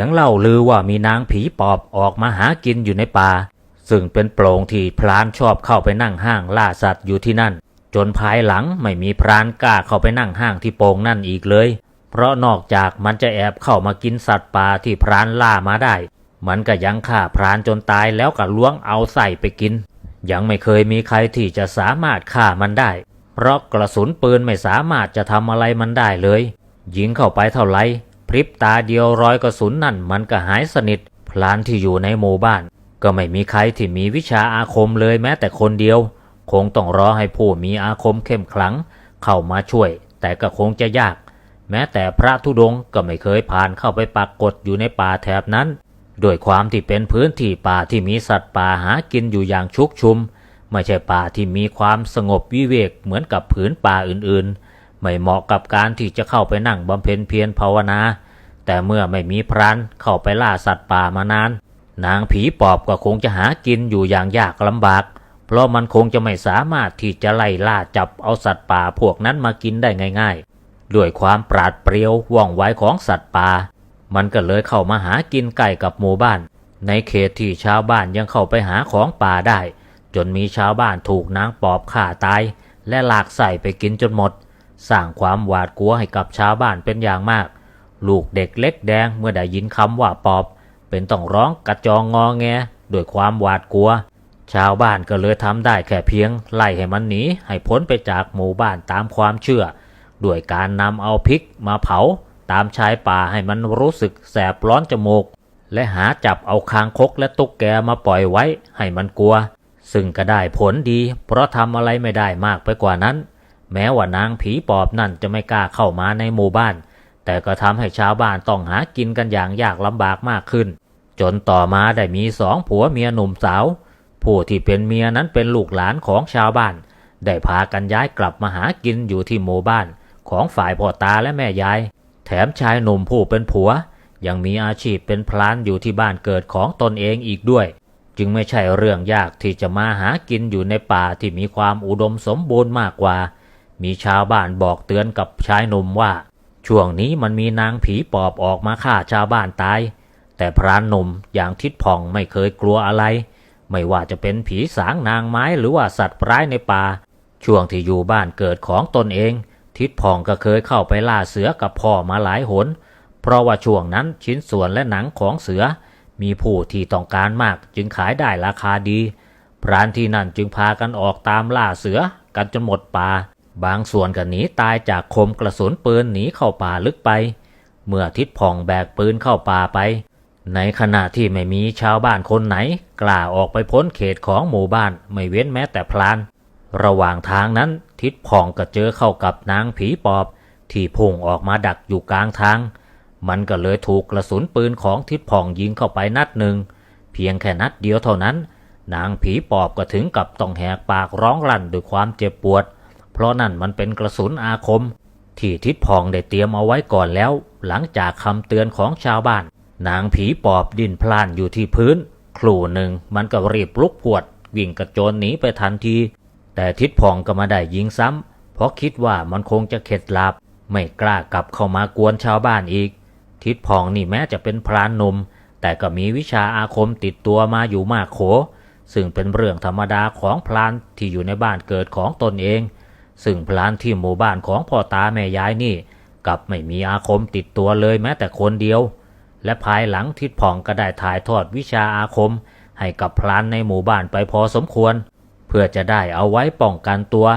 ยงเล่าลือว่ามีนางผีปอบออกมาหากินอยู่ในป่า ซึ่งเป็นโปร่งที่พรานชอบเข้าไปนั่งห้างล่าสัตว์อยู่ที่นั่น จนภายหลังไม่มีพรานกล้าเข้าไปนั่งห้างที่โป่งนั่นอีกเลย เพราะนอกจากมันจะแอบเข้ามากินสัตว์ป่าที่พรานล่ามาได้ มันก็ยังฆ่าพรานจนตายแล้วก็ล้วงเอาใส่ไปกิน ยังไม่เคยมีใครที่จะสามารถฆ่ามันได้ เพราะกระสุนปืนไม่สามารถจะทำอะไรมันได้เลย ยิงเข้าไปเท่าไหร พริบตาเดียวรอยกระสุนนั่นมันก็หายสนิท พลานที่อยู่ในหมู่บ้าน ก็ไม่มีใครที่มีวิชาอาคมเลยแม้แต่คนเดียว คงต้องรอให้ผู้มีอาคมเข้มขลัง เข้ามาช่วย แต่ก็คงจะยาก แม้แต่พระธุดงก็ไม่เคยผ่านเข้าไปปรากกฏอยู่ในป่าแถบนั้นด้วยความที่เป็นพื้นที่ป่าที่มีสัตว์ป่าหากินอยู่อย่างชุกชุม ไม่ใช่ป่าที่มีความสงบวิเวกเหมือนกับผืนป่าอื่นๆ ไม่เหมาะกับการที่จะเข้าไปนั่งบำเพ็ญเพียรภาวนา แต่เมื่อไม่มีพรานเข้าไปล่าสัตว์ป่ามานาน นางผีปอบก็คงจะหากินอยู่อย่างยากลำบาก เพราะมันคงจะไม่สามารถที่จะไล่ล่าจับเอาสัตว์ป่าพวกนั้นมากินได้ง่าย ๆ ด้วยความปราดเปรียวว่องไวของสัตว์ป่า มันก็เลยเข้ามาหากินไก่กับหมู่บ้าน ในเขตที่ชาวบ้านยังเข้าไปหาของป่าได้ จนมีชาวบ้านถูกนางปอบฆ่าตาย และลากใส่ไปกินจนหมด สร้างความหวาดกลัวให้กับชาวบ้านเป็นอย่างมาก ลูกเด็กเล็กแดงเมื่อได้ยินคำว่าปอบ เป็นต้องร้องกระจองงอแงด้วยความหวาดกลัว ชาวบ้านก็เลยทำได้แค่เพียง ไล่ให้มันหนีให้พ้นไปจากหมู่บ้านตามความเชื่อ ด้วยการนำเอาพริกมาเผา ตามชายป่าให้มันรู้สึกแสบร้อนจมูก และหาจับเอาคางคกและตุ๊กแกมาปล่อยไว้ให้มันกลัว ซึ่งก็ได้ผลดี เพราะทำอะไรไม่ได้มากไปกว่านั้น แม้ว่านางผีปอบนั่นจะไม่กล้าเข้ามาในหมู่บ้าน แต่ก็ทำให้ชาวบ้านต้องหากินกันอย่างยากลำบากมากขึ้น จนต่อมาได้มีสองผัวเมียหนุ่มสาว ผู้ที่เป็นเมียนั้นเป็นลูกหลานของชาวบ้าน ได้พากันย้ายกลับมาหากินอยู่ที่หมู่บ้าน ของฝ่ายพ่อตาและแม่ยาย แถมชายหนุ่มผู้เป็นผัว ยังมีอาชีพเป็นพลานอยู่ที่บ้านเกิดของตนเองอีกด้วย จึงไม่ใช่เรื่องยากที่จะมาหากินอยู่ในป่าที่มีความอุดมสมบูรณ์มากกว่า มีชาวบ้านบอกเตือนกับชายหนุ่มว่า ช่วงนี้มันมีนางผีปอบออกมาฆ่าชาวบ้านตาย แต่พรานหนุ่มอย่างทิดผ่องไม่เคยกลัวอะไร ไม่ว่าจะเป็นผีสางนางไม้หรือว่าสัตว์ร้ายในป่า ช่วงที่อยู่บ้านเกิดของตนเอง ทิดผ่องก็เคยเข้าไปล่าเสือกับพ่อมาหลายหน เพราะว่าช่วงนั้นชิ้นส่วนและหนังของเสือ มีผู้ที่ต้องการมากจึงขายได้ราคาดี พรานที่นั่นจึงพากันออกตามล่าเสือกันจนหมดป่า บางส่วนก็หนีตายจากคมกระสุนปืนหนีเข้าป่าลึกไป เมื่อทิดผ่องแบกปืนเข้าป่าไป ในขณะที่ไม่มีชาวบ้านคนไหน กล้าออกไปพ้นเขตของหมู่บ้านไม่เว้นแม้แต่พลาน ระหว่างทางนั้นทิดผ่องก็เจอเข้ากับนางผีปอบ ที่พุ่งออกมาดักอยู่กลางทาง มันก็เลยถูกกระสุนปืนของทิดผ่องยิงเข้าไปนัดหนึ่ง เพียงแค่นัดเดียวเท่านั้น นางผีปอบก็ถึงกับต้องแหกปากร้องลั่นด้วยความเจ็บปวดเราะนั่นมันเป็นกระสุนอาคม ที่ทิดผ่องได้เตรียมเอาไว้ก่อนแล้ว หลังจากคำเตือนของชาวบ้าน นางผีปอบดิ้นพล่านอยู่ที่พื้น ครู่หนึ่งมันก็รีบลุกพวด วิ่งกระโจนหนีไปทันที แต่ทิดผ่องก็มาได้ยิงซ้ำเพราะคิดว่ามันคงจะเข็ดหลับ ไม่กล้ากลับเข้ามากวนชาวบ้านอีก ทิดผ่องนี่แม้จะเป็นพรานหนุ่มแต่ก็มีวิชาอาคมติดตัวมาอยู่มากโข ซึ่งเป็นเรื่องธรรมดาของพรานที่อยู่ในบ้านเกิดของตนเอง ซึ่งพรานที่หมู่บ้านของพ่อตาแม่ยายนี่กลับไม่มีอาคมติดตัวเลยแม้แต่คนเดียว และภายหลังทิดผ่องก็ได้ถ่ายทอดวิชาอาคม ให้กับพรานในหมู่บ้านไปพอสมควร เพื่อจะได้เอาไว้ป้องกันตัว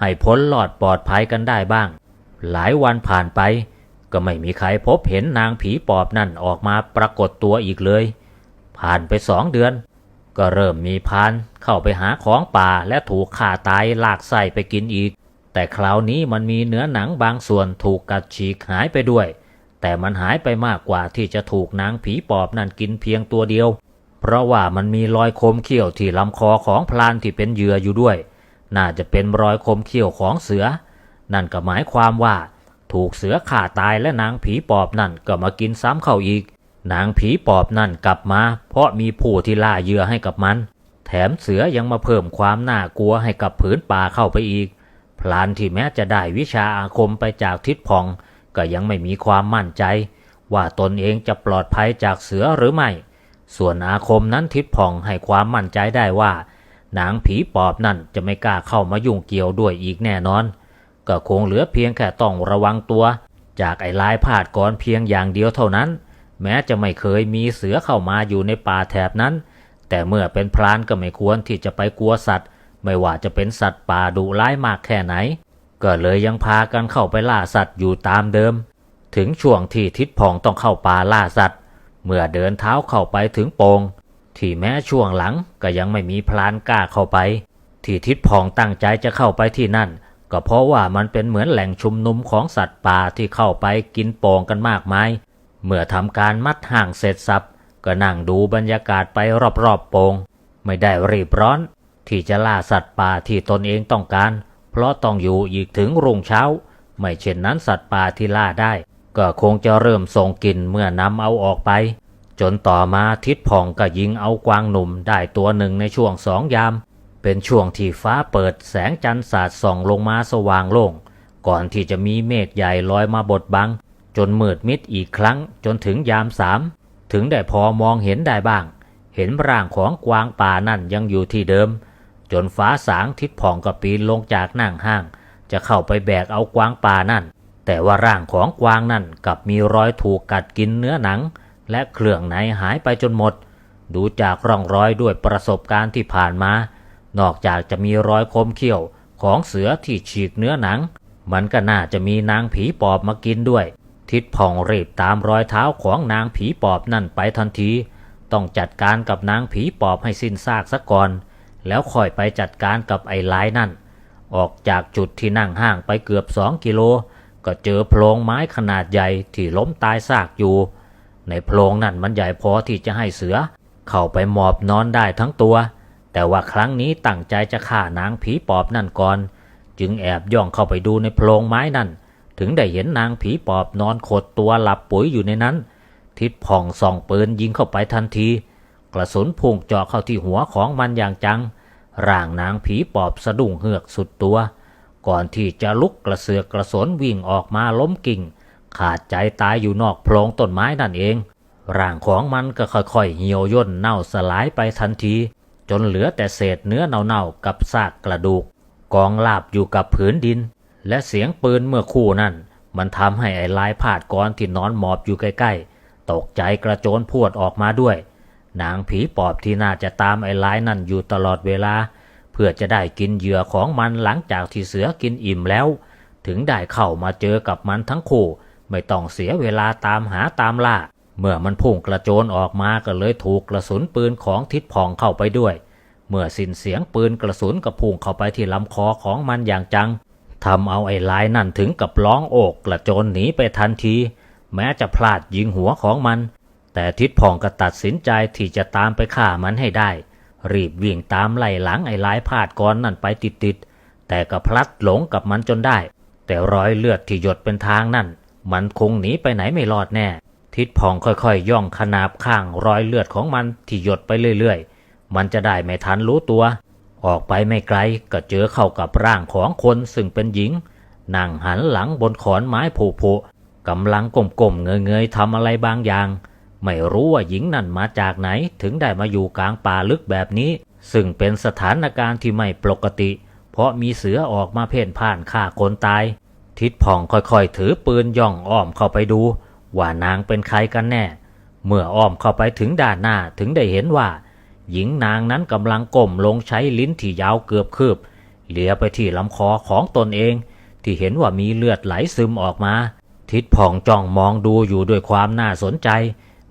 ให้พ้นหลอดปลอดภัยกันได้บ้าง หลายวันผ่านไป ก็ไม่มีใครพบเห็นนางผีปอบนั่นออกมาปรากฏตัวอีกเลย ผ่านไปสองเดือน ก็เริ่มมีพานเข้าไปหาของป่าและถูกฆ่าตายลากไส้ไปกินอีก แต่คราวนี้มันมีเนื้อหนังบางส่วนถูกกัดฉีกหายไปด้วย แต่มันหายไปมากกว่าที่จะถูกนางผีปอบนั่นกินเพียงตัวเดียว เพราะว่ามันมีรอยคมเขี้ยวที่ลำคอของพลานที่เป็นเหยื่ออยู่ด้วย น่าจะเป็นรอยคมเขี้ยวของเสือ นั่นก็หมายความว่า ถูกเสือฆ่าตายและนางผีปอบนั่นก็มากินซ้ำเข้าอีก นางผีปอบนั่นกลับมา เพราะมีผู้ที่ล่าเหยื่อให้กับมัน แถมเสือยังมาเพิ่มความน่ากลัวให้กับผืนป่าเข้าไปอีก พลานที่แม้จะได้วิชาอาคมไปจากทิศพอง ก็ยังไม่มีความมั่นใจ ว่าตนเองจะปลอดภัยจากเสือหรือไม่ ส่วนอาคมนั้นทิดผ่องให้ความมั่นใจได้ว่า นางผีปอบนั่นจะไม่กล้าเข้ามายุ่งเกี่ยวด้วยอีกแน่นอน ก็คงเหลือเพียงแค่ต้องระวังตัว จากไอ้ลายพาดก่อนเพียงอย่างเดียวเท่านั้น แม้จะไม่เคยมีเสือเข้ามาอยู่ในป่าแถบนั้น แต่เมื่อเป็นพรานก็ไม่ควรที่จะไปกลัวสัตว์ ไม่ว่าจะเป็นสัตว์ป่าดุร้ายมากแค่ไหน ก็เลยยังพากันเข้าไปล่าสัตว์อยู่ตามเดิม ถึงช่วงที่ทิดพองต้องเข้าป่าล่าสัตว์ เมื่อเดินเท้าเข้าไปถึงโปงที่แม้ช่วงหลังก็ยังไม่มีพลานกล้าเข้าไป ที่ทิดพองตั้งใจจะเข้าไปที่นั่น ก็เพราะว่ามันเป็นเหมือนแหล่งชุมนุมของสัตว์ป่าที่เข้าไปกินโปงกันมากมาย เมื่อทำการมัดห่างเสร็จสับก็นั่งดูบรรยากาศไปรอบๆโปงไม่ได้รีบร้อน ที่จะล่าสัตว์ป่าที่ตนเองต้องการ เพราะต้องอยู่อีกถึงรุ่งเช้า ไม่เช่นนั้นสัตว์ป่าที่ล่าได้ ก็คงจะเริ่มส่งกลิ่นเมื่อนำเอาออกไป จนต่อมาทิดผ่องก็ยิงเอากวางหนุ่มได้ตัวหนึ่งในช่วงสองยาม เป็นช่วงที่ฟ้าเปิดแสงจันทร์สาดส่องลงมาสว่างโล่งก่อนที่จะมีเมฆใหญ่ลอยมาบดบัง จนมืดมิดอีกครั้งจนถึงยามสามถึงได้พอมองเห็นได้บ้าง เห็นร่างของกวางป่านั่นยังอยู่ที่เดิม จนฟ้าสางทิดผ่องก็ปีนลงจากนั่งห้าง จะเข้าไปแบกเอากวางป่านั่น แต่ว่าร่างของกวางนั่นกลับมีรอยถูกกัดกินเนื้อหนัง และเครื่องในหายไปจนหมด ดูจากร่องรอยด้วยประสบการณ์ที่ผ่านมา นอกจากจะมีรอยคมเขี้ยวของเสือที่ฉีกเนื้อหนัง มันก็น่าจะมีนางผีปอบมากินด้วย ทิดผ่องรีบตามรอยเท้าของนางผีปอบนั่นไปทันที ต้องจัดการกับนางผีปอบให้สิ้นซากซะก่อน แล้วค่อยไปจัดการกับไอ้ลายนั่น ออกจากจุดที่นั่งห้างไปเกือบสองกิโล ก็เจอโพรงไม้ขนาดใหญ่ที่ล้มตายซากอยู่ ในโพรงนั่นมันใหญ่พอที่จะให้เสือ เข้าไปหมอบนอนได้ทั้งตัว แต่ว่าครั้งนี้ตั้งใจจะฆ่านางผีปอบนั่นก่อน จึงแอบย่องเข้าไปดูในโพรงไม้นั่น ถึงได้เห็นนางผีปอบนอนขดตัวหลับปุ๋ยอยู่ในนั้น ทิดผ่องส่องปืนยิงเข้าไปทันที กระสุนพุ่งเจาะเข้าที่หัวของมันอย่างจัง ร่างนางผีปอบสะดุ้งเฮือกสุดตัว ก่อนที่จะลุกกระเสือกกระสนวิ่งออกมาล้มกิ่ง ขาดใจตายอยู่นอกโพรงต้นไม้นั่นเอง ร่างของมันก็ค่อยๆเหี่ยวย่นเน่าสลายไปทันที จนเหลือแต่เศษเนื้อเน่าๆกับซากกระดูก กองลาบอยู่กับผืนดิน และเสียงปืนเมื่อคู่นั่นมันทำให้ไอ้ลายพาดกรที่นอนหมอบอยู่ใกล้ๆ ตกใจกระโจนพวดออกมาด้วย นางผีปอบที่น่าจะตามไอ้ลายนั่นอยู่ตลอดเวลา เพื่อจะได้กินเหยื่อของมันหลังจากที่เสือกินอิ่มแล้ว ถึงได้เข้ามาเจอกับมันทั้งคู่ ไม่ต้องเสียเวลาตามหาตามล่า เมื่อมันพุ่งกระโจนออกมาก็เลยถูกกระสุนปืนของทิดพองเข้าไปด้วย เมื่อสิ้นเสียงปืนกระสุนก็พุ่งเข้าไปที่ลำคอของมันอย่างจังทำเอาไอ้ลายนั่นถึงกับร้องโอกกระโจนหนีไปทันที แม้จะพลาดยิงหัวของมัน แต่ทิดพองก็ตัดสินใจที่จะตามไปฆ่ามันให้ได้ รีบวิ่งตามไล่หลังไอ้ลายพาดกรนั่นไปติดๆ แต่ก็พลัดหลงกับมันจนได้ แต่รอยเลือดที่หยดเป็นทางนั่น มันคงหนีไปไหนไม่รอดแน่ ทิดพองค่อยๆ ย่องขนาบข้างรอยเลือดของมันที่หยดไปเรื่อยๆ มันจะได้ไม่ทันรู้ตัว ออกไปไม่ไกลก็เจอเข้ากับร่างของคนซึ่งเป็นหญิง นั่งหันหลังบนขอนไม้ผุๆกำลังก้มๆเงยๆทำอะไรบางอย่าง ไม่รู้ว่าหญิงนั่นมาจากไหนถึงได้มาอยู่กลางป่าลึกแบบนี้ ซึ่งเป็นสถานการณ์ที่ไม่ปกติ เพราะมีเสือออกมาเพ่นพ่านฆ่าคนตาย ทิดผ่องค่อยๆ ถือปืนย่องอ้อมเข้าไปดู ว่านางเป็นใครกันแน่ เมื่ออ้อมเข้าไปถึงด้านหน้าถึงได้เห็นว่า หญิงนางนั้นกำลังก้มลงใช้ลิ้นที่ยาวเกือบคืบเหลียไปที่ลำคอของตนเอง ที่เห็นว่ามีเลือดไหลซึมออกมา ทิดผ่องจ้องมองดูอยู่ด้วยความน่าสนใจ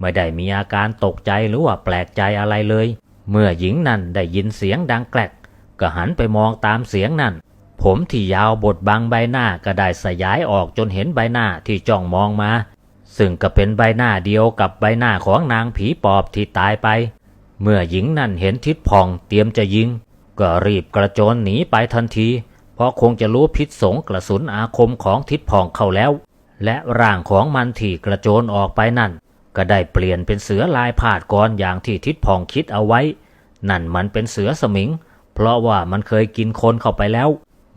ไม่ได้มีอาการตกใจหรือว่าแปลกใจอะไรเลย เมื่อหญิงนั่นได้ยินเสียงดังแกลกก็หันไปมองตามเสียงนั่น ผมที่ยาวบดบังใบหน้าก็ได้สยายออกจนเห็นใบหน้าที่จ้องมองมา ซึ่งก็เป็นใบหน้าเดียวกับใบหน้าของนางผีปอบที่ตายไป เมื่อหญิงนั่นเห็นทิดพองเตรียมจะยิง ก็รีบกระโจนหนีไปทันที เพราะคงจะรู้พิษสงกระสุนอาคมของทิดพองเข้าแล้ว และร่างของมันที่กระโจนออกไปนั่น ก็ได้เปลี่ยนเป็นเสือลายผาดกรอย่างที่ทิดพองคิดเอาไว้ นั่นมันเป็นเสือสมิง เพราะว่ามันเคยกินคนเข้าไปแล้ว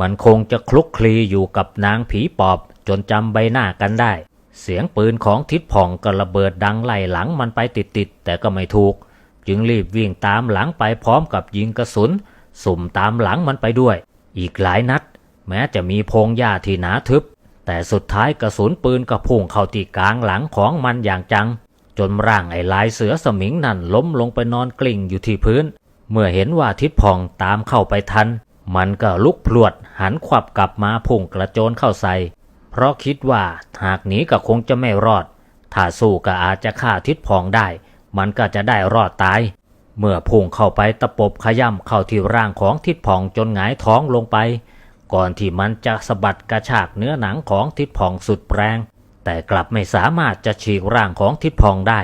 มันคงจะคลุกคลีอยู่กับนางผีปอบจนจำใบหน้ากันได้ เสียงปืนของทิดผ่องก็ระเบิดดังไล่หลังมันไปติดๆแต่ก็ไม่ถูก จึงรีบวิ่งตามหลังไปพร้อมกับยิงกระสุน สุ่มตามหลังมันไปด้วย อีกหลายนัด แม้จะมีพงหญ้าที่หนาทึบ แต่สุดท้ายกระสุนปืนก็พุ่งเข้าที่กลางหลังของมันอย่างจัง จนร่างไอ้ลายเสือสมิงนั่นล้มลงไปนอนกลิ้งอยู่ที่พื้น เมื่อเห็นว่าทิดพองตามเข้าไปทัน มันก็ลุกพรวดหันขวับกลับมาพุ่งกระโจนเข้าใส่ เพราะคิดว่าหากหนีก็คงจะไม่รอด ถ้าสู้ก็อาจจะฆ่าทิดพองได้ มันก็จะได้รอดตาย เมื่อพุ่งเข้าไปตะปบขย่ำเข้าที่ร่างของทิดพองจนหงายท้องลงไป ก่อนที่มันจะสะบัดกระชากเนื้อหนังของทิดพองสุดแรง แต่กลับไม่สามารถจะฉีกร่างของทิดพองได้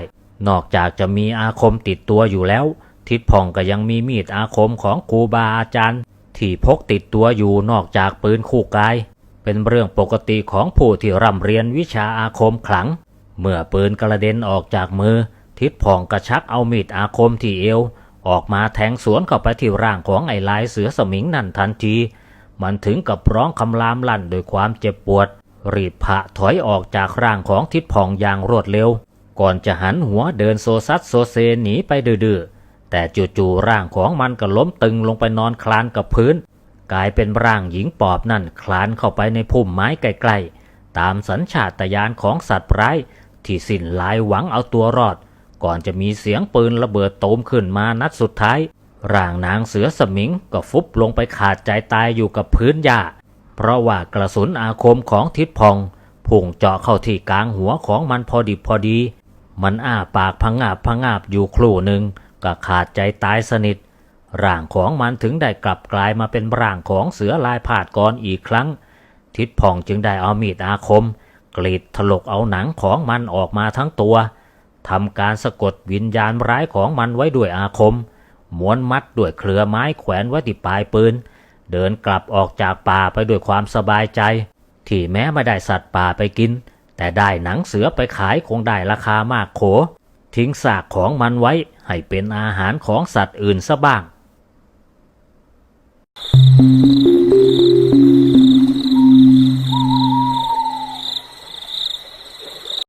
นอกจากจะมีอาคมติดตัวอยู่แล้ว ทิดพองก็ยังมีมีดอาคมของครูบาอาจารย์ ที่พกติดตัวอยู่นอกจากปืนคู่กาย เป็นเรื่องปกติของผู้ที่ร่ำเรียนวิชาอาคมขลัง เมื่อปืนกระเด็นออกจากมือ ทิดพองกระชักเอามีดอาคมที่เอวออกมาแทงสวนเข้าไปที่ร่างของไอ้ลายเสือสมิงนั่นทันที มันถึงกับร้องคำรามลั่นโดยความเจ็บปวด รีบผะถอยออกจากร่างของทิดพองอย่างรวดเร็ว ก่อนจะหันหัวเดินโซซัดโซเซหนีไปดื้อแต่จู่ๆร่างของมันก็ล้มตึงลงไปนอนคลานกับพื้น กลายเป็นร่างหญิงปอบนั่นคลานเข้าไปในพุ่มไม้ใกลๆตามสัญชาตญาณของสัตว์ร้ายที่สิ้นลายหวังเอาตัวรอด ก่อนจะมีเสียงปืนระเบิดโตมขึ้นมานัดสุดท้าย ร่างนางเสือสมิงก็ฟุบลงไปขาดใจตายอยู่กับพื้นหญ้า เพราะว่ากระสุนอาคมของทิดพองพุ่งเจาะเข้าที่กลางหัวของมันพอดิบพอดี มันอ้าปากพังงาบพังงาบอยู่ครู่หนึ่งก็ขาดใจตายสนิท ร่างของมันถึงได้กลับกลายมาเป็นร่างของเสือลายผาดกรอีกครั้ง ทิดพองจึงได้เอามีดอาคม กรีดถลกเอาหนังของมันออกมาทั้งตัวทำการสะกดวิญญาณร้ายของมันไว้ด้วยอาคม ม้วนมัดด้วยเครือไม้แขวนไว้ที่ปลายปืน เดินกลับออกจากป่าไปด้วยความสบายใจ ที่แม้ไม่ได้สัตว์ป่าไปกิน แต่ได้หนังเสือไปขายคงได้ราคามากโข ทิ้งซากของมันไว้ให้เป็นอาหารของสัตว์อื่นซะบ้าง Thank